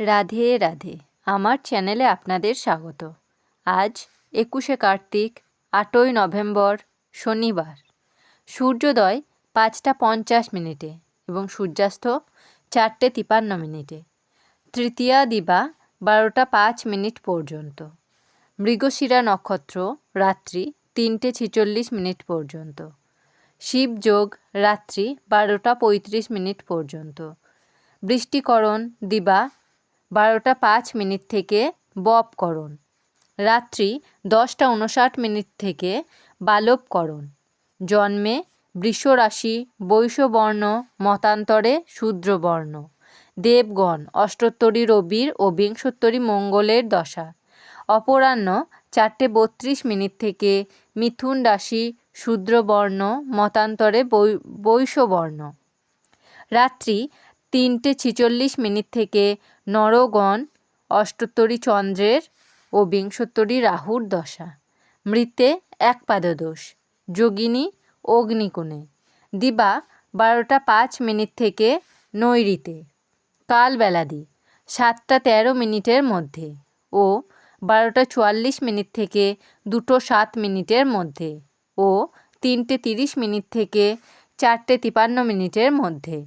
রাধে রাধে। আমার চ্যানেলে আপনাদের স্বাগত। আজ একুশে কার্তিক, আটই নভেম্বর, শনিবার। সূর্যোদয় পাঁচটা পঞ্চাশ মিনিটে এবং সূর্যাস্ত চারটে তিপান্ন মিনিটে। তৃতীয়া দিবা বারোটা পাঁচ মিনিট পর্যন্ত। মৃগশিরা নক্ষত্র রাত্রি তিনটে ছিচল্লিশ মিনিট পর্যন্ত। শিবযোগ রাত্রি বারোটা পঁয়ত্রিশ মিনিট পর্যন্ত। বৃষ্টিকরণ দিবা বারোটা পাঁচ মিনিট থেকে বপকরণ রাত্রি দশটা উনষাট মিনিট থেকে বালবকরণ জন্মে বৃষরাশি বৈশ্যবর্ণ মতান্তরে শূদ্রবর্ণ। দেবগণ, অষ্টোত্তরী রবির ও বিংশোত্তরী মঙ্গলের দশা। অপরাহ্ন চারটে বত্রিশ মিনিট থেকে মিথুন রাশি, শূদ্রবর্ণ, মতান্তরে বৈশ্যবর্ণ রাত্রি তিনটে ছিচল্লিশ মিনিট থেকে নরগণ অষ্টোত্তরী চন্দ্রের ও বিংশোত্তরী রাহুর দশা। মৃতে এক পাদদোষ, যোগিনী অগ্নিকোণে। দিবা বারোটা পাঁচ মিনিট থেকে নৈরিতে কালবেলাদি, সাতটা তেরো মিনিটের মধ্যে ও বারোটা চুয়াল্লিশ মিনিট থেকে দুটো সাত মিনিটের মধ্যে ও তিনটে তিরিশ মিনিট থেকে চারটে তিপান্ন মিনিটের মধ্যে।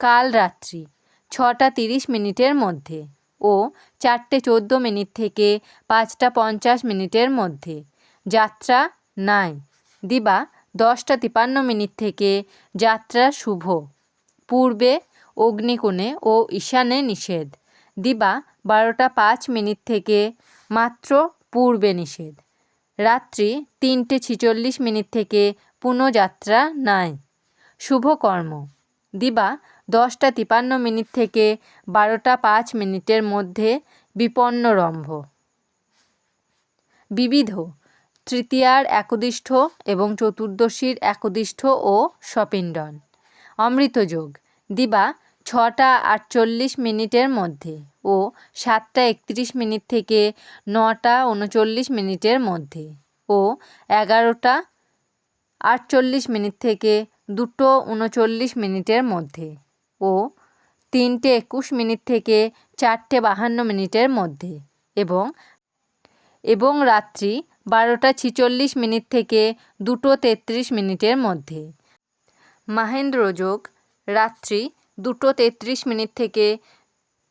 কাল রাত্রি ছটা তিরিশ মিনিটের মধ্যে ও চারটে চোদ্দ মিনিট থেকে পাঁচটা পঞ্চাশ মিনিটের মধ্যে। যাত্রা নাই, দিবা দশটা তিপান্ন মিনিট থেকে যাত্রা শুভ। পূর্বে অগ্নিকোণে ও ঈশানে নিষেধ, দিবা বারোটা পাঁচ মিনিট থেকে মাত্র পূর্বে নিষেধ। রাত্রি তিনটে ছিচল্লিশ মিনিট থেকে পুনঃযাত্রা নাই। শুভকর্ম দিবা দশটা তিপান্ন মিনিট থেকে বারোটা পাঁচ মিনিটের মধ্যে বিপন্নরম্ভ বিবিধ, তৃতীয়ার একদিষ্ঠ এবং চতুর্দশীর একদিষ্ঠ ও সপিণ্ডন অমৃতযোগ দিবা ছটা আটচল্লিশ মিনিটের মধ্যে ও সাতটা একত্রিশ মিনিট থেকে নটা উনচল্লিশ মিনিটের মধ্যে ও এগারোটা আটচল্লিশ মিনিট থেকে দুটো উনচল্লিশ মিনিটের মধ্যে। ও তিনটে একুশ মিনিট থেকে চারটে বাহান্ন মিনিটের মধ্যে এবং এবং রাত্রি বারোটা ছিচল্লিশ মিনিট থেকে দুটো তেত্রিশ মিনিটের মধ্যে। মাহেন্দ্র যোগ রাত্রি দুটো তেত্রিশ মিনিট থেকে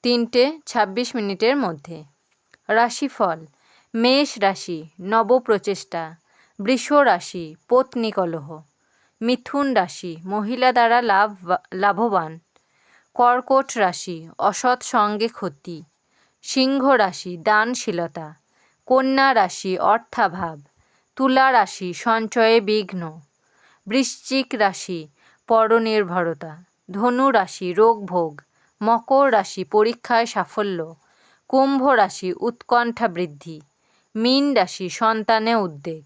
তিনটে ছাব্বিশ মিনিটের মধ্যে। রাশিফল মেষ রাশি, নবপ্রচেষ্টা। বৃষ রাশি, পত্নী কলহ। মিথুন রাশি, মহিলা দ্বারা লাভ, লাভবান। কর্কট রাশি, অসৎ সঙ্গে ক্ষতি, সিংহ রাশি, দানশীলতা, কন্যা রাশি, অর্থাভাব, তুলা রাশি, সঞ্চয়ে বিঘ্ন, বৃশ্চিক রাশি, পরনির্ভরতা, ধনু রাশি, রোগভোগ, মকর রাশি, পরীক্ষায় সাফল্য, কুম্ভ রাশি, উৎকণ্ঠা বৃদ্ধি, মীন রাশি, সন্তানে উদ্বেগ